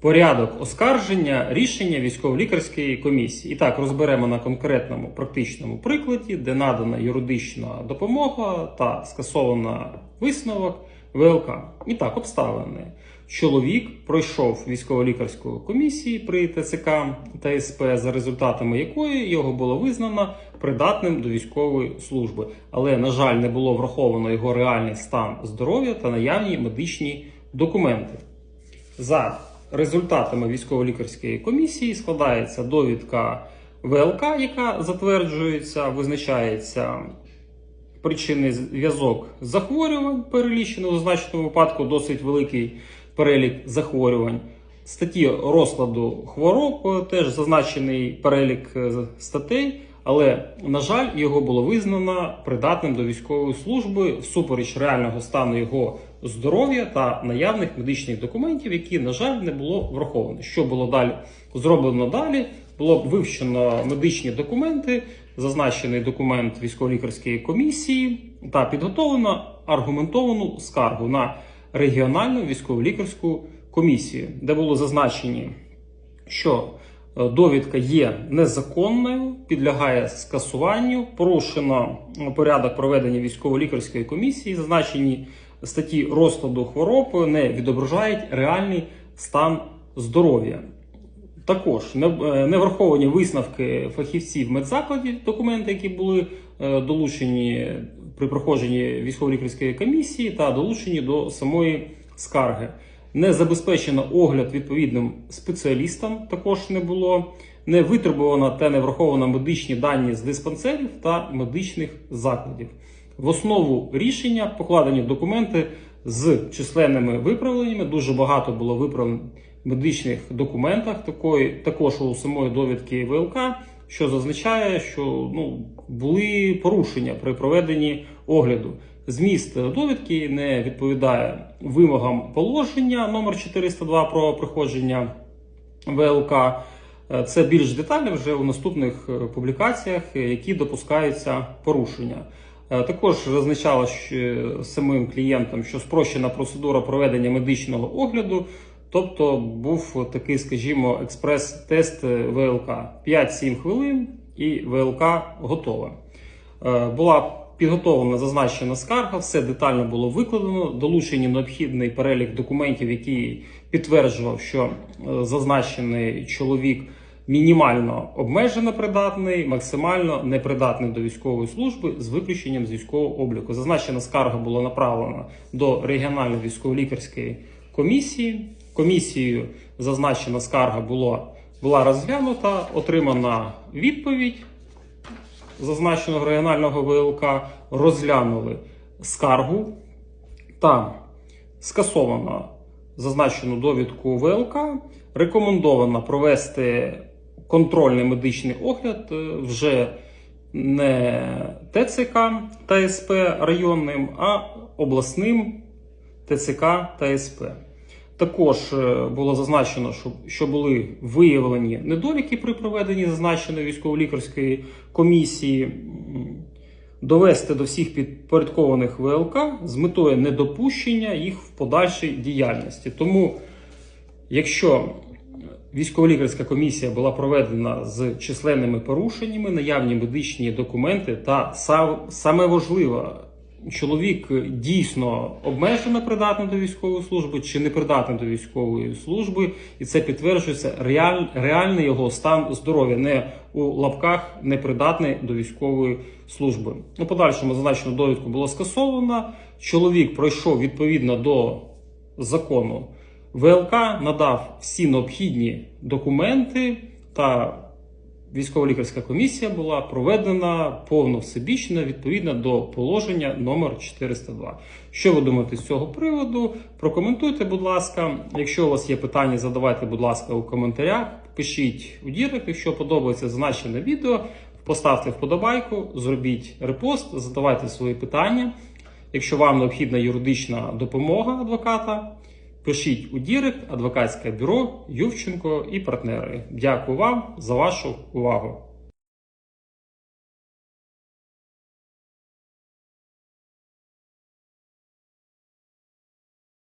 Порядок оскарження рішення військово-лікарської комісії. І так розберемо на конкретному практичному прикладі, де надана юридична допомога та скасована висновок ВЛК. І так, обставини. Чоловік пройшов військово-лікарську комісію при ТЦК та СП, за результатами якої його було визнано придатним до військової служби. Але, на жаль, не було враховано його реальний стан здоров'я та наявні медичні документи. За результатами військово-лікарської комісії складається довідка ВЛК, яка затверджується, визначається причинний зв'язок захворювань, перелічено у зазначеному випадку досить великий перелік захворювань. Статті розкладу хвороб теж зазначений перелік е, статей, але, на жаль, його було визнано придатним до військової служби всупереч реального стану його здоров'я та наявних медичних документів, які, на жаль, не було враховано. Що було далі зроблено далі? Було вивчено медичні документи, зазначений документ військово-лікарської комісії та підготовлено аргументовану скаргу на регіональну військово-лікарську комісію, де було зазначені, що довідка є незаконною, підлягає скасуванню, порушено е, порядок проведення військово-лікарської комісії, зазначені статті розкладу хвороб не відображають реальний стан здоров'я. Також не, е, враховані висновки фахівців медзакладів, документи, які були е, долучені при проходженні військово-лікарської комісії та долучені до самої скарги. Не забезпечено огляд відповідним спеціалістам, також не було. Не витребувано та не враховано медичні дані з диспансерів та медичних закладів. В основу рішення покладені документи з численними виправленнями. Дуже багато було виправлень в медичних документах, такої, також у самої довідки ВЛК, що зазначає, що ну, були порушення при проведенні огляду. Зміст довідки не відповідає вимогам положення номер 402 про приходження ВЛК. Е, Це більш детально вже у наступних е, публікаціях, е, які допускаються порушення. Також зазначало що самим клієнтам, що спрощена процедура проведення медичного огляду, тобто був такий, скажімо, експрес-тест ВЛК 5-7 хвилин, і ВЛК готова. Була підготовлена зазначена скарга, все детально було викладено, долучені необхідний перелік документів, який підтверджував, що е, зазначений чоловік мінімально обмежено придатний, максимально непридатний до військової служби з виключенням з військового обліку. Зазначена скарга була направлена до регіональної військово-лікарської комісії. Комісією зазначена скарга була, була розглянута, отримана відповідь зазначеного регіонального ВЛК, розглянули скаргу та скасовано зазначену довідку ВЛК. Рекомендовано провести контрольний медичний огляд е, вже не ТЦК та СП районним, а обласним ТЦК та СП. Також е, було зазначено, що, були виявлені недоліки при проведенні зазначеної військово-лікарської комісії, довести до всіх підпорядкованих ВЛК з метою недопущення їх в подальшій діяльності. Тому, якщо військово-лікарська комісія була проведена з численними порушеннями, наявні медичні документи та сам- саме важливе, чоловік дійсно обмежено придатний до військової служби чи не придатний до військової служби, і це підтверджується реаль, реальний його стан здоров'я, не у лапках непридатний до військової служби. У подальшому зазначену довідку було скасовано. Чоловік пройшов відповідно до закону. ВЛК надав всі необхідні документи та військово-лікарська комісія була проведена повно всебічно відповідно до положення номер 402. Що ви думаєте з цього приводу? Прокоментуйте, будь ласка. Якщо у вас є питання, задавайте, будь ласка, у коментарях. Пишіть у дірек, якщо подобається зазначене відео. Поставте вподобайку, зробіть репост, задавайте свої питання. Якщо вам необхідна юридична допомога адвоката, пишіть у Дірект, адвокатське бюро Ювченко і партнери. Дякую вам за вашу увагу.